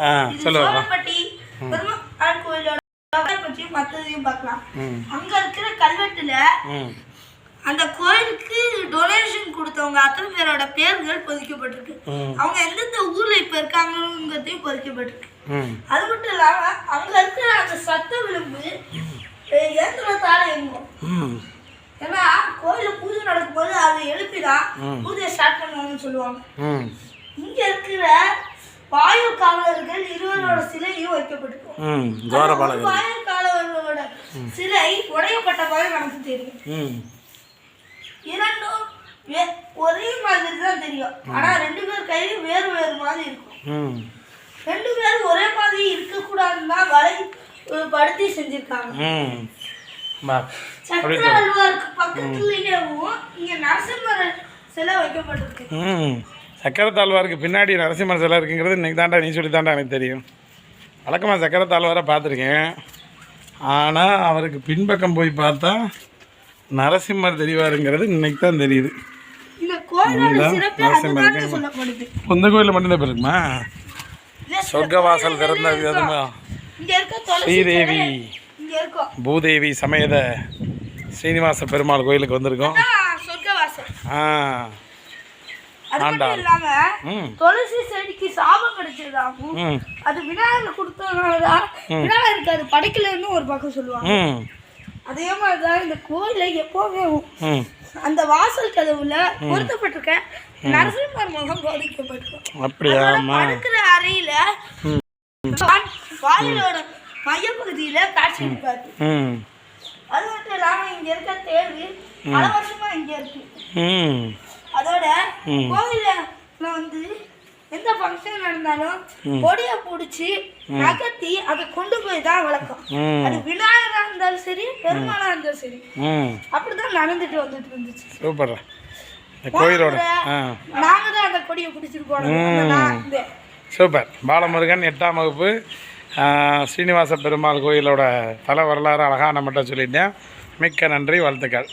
ஆ இது சொல்லு பாப்பா சோழப்பட்டி பெருமாள் கோயிலோட பற்றியும் மற்றதையும் பார்க்கலாம். அங்க இருக்கிற கல்வெட்டுல அந்த கோயிலுக்கு டொனேஷன் கொடுத்தவங்க அத்தனை பேரோட பேர்கள் பொதிக்கப்பட்டிருக்கு. அவங்க எந்தெந்த ஊர்ல இப்ப இருக்காங்கிறதையும் பொதிக்கப்பட்டிருக்கு. அது மட்டும் இல்லாம அங்க இருக்கிற அந்த சத்த விளிம்பு அஹ், இயந்திரத்தால இயங்கும். ம். ஏன்னா கோயில பூஜை நடக்கும்போது அதை எழுப்பிதான். பூஜையை ஸ்டார்ட் பண்ணுவாங்கன்னு சொல்லுவாங்க. இங்க இருக்கிற வாயு காவலர்கள் இருவரோட சிலையும் வைக்கப்பட்டிருக்கும். வாயு காவலர்களோட சிலை உடையப்பட்ட மாதிரி நமக்கு தெரியும். ம். இரண்டும் ஒரே மாதிரி தான் தெரியும் ஆனா ரெண்டு பேர் கையிலும் வேறு வேறு மாதிரி இருக்கும். ம். ரெண்டு பேரும் ஒரே மாதிரி இருக்கக்கூடாதுன்னு தான் வலை படுத்தி செஞ்சிருக்காங்க. சக்கர அல்வாருக்கு பக்கத்துலயேவும் இங்க நரசிம்மர் சிலை வைக்கப்பட்டிருக்கு. சக்கரை தாழ்வாருக்கு பின்னாடி நரசிம்மர் சிலை இருக்குங்கிறது இன்னைக்கு தாண்டா நீ சொல்லி தாண்டா எனக்கு தெரியும். வழக்கமாக சக்கரை தாழ்வாரை பார்த்துருக்கேன். ஆனால் அவருக்கு பின்பக்கம் போய் பார்த்தா நரசிம்மர் தெரிவாருங்கிறது இன்னைக்கு தான் தெரியுது. இந்த கோயிலோட இதுதான் சிறப்பு நரசிம்மர் அதுதான் இருக்காங்க. சொல்லப்படுது. இந்த கோயிலில் மட்டும்தான் இருக்குமா இல்ல, சில சொர்க்க வாசல் கோயில்கள் திறந்த இருக்கும். விதமா? இங்க இருக்க துளசி ஸ்ரீதேவி. பூதேவி சமேத ஸ்ரீனிவாச பெருமாள் கோயிலுக்கு வந்திருக்கோம். ஆ. அது மட்டும். இல்லாம துளசி செடிக்கு சாபம் கிடைச்சதாகும் ம். அது விநாயகர் கொடுத்ததுனாலதான் விநாயகருக்கு அது படைக்கலன்னு ஒரு பக்கம் சொல்லுவாங்க. அதே மாதிரிதான் இந்த கோயில எப்பவுமே அந்த வாசல் கதவுல பொருத்தப்பட்டிருக்க நரசிம்மர் முகம் பாதிக்கப்பட்டிருக்கும் அப்படியா? படுக்கிற அறையில வாயிலோட மையப்பகுதியில காட்சி இருக்காரு ம். அது மட்டும் இல்லாம இங்க இருக்க தேர்வு பல வருஷமா இங்க இருக்கு. அதோட. கோவில்ல வந்து எந்த ஃபங்க்ஷன் நடந்தாலும் கொடியை பிடிச்சி நகர்த்தி அதை கொண்டு போய் தான் வளர்க்கும். அது விநாயகரா இருந்தாலும் சரி பெருமாளா இருந்தாலும் சரி. அப்படிதான் நடந்துட்டு வந்துட்டு இருந்துச்சு. சூப்பர் கோயிலோட நாங்க தான் அந்த கொடியை பிடிச்சிட்டு போனோம். சூப்பர். பாலமுருகன் எட்டாம் வகுப்பு ஸ்ரீனிவாச பெருமாள் கோயிலோட தல வரலாறு அழகாக நம்மகிட்ட சொல்லிட்டேன் மிக்க நன்றி வாழ்த்துக்கள்.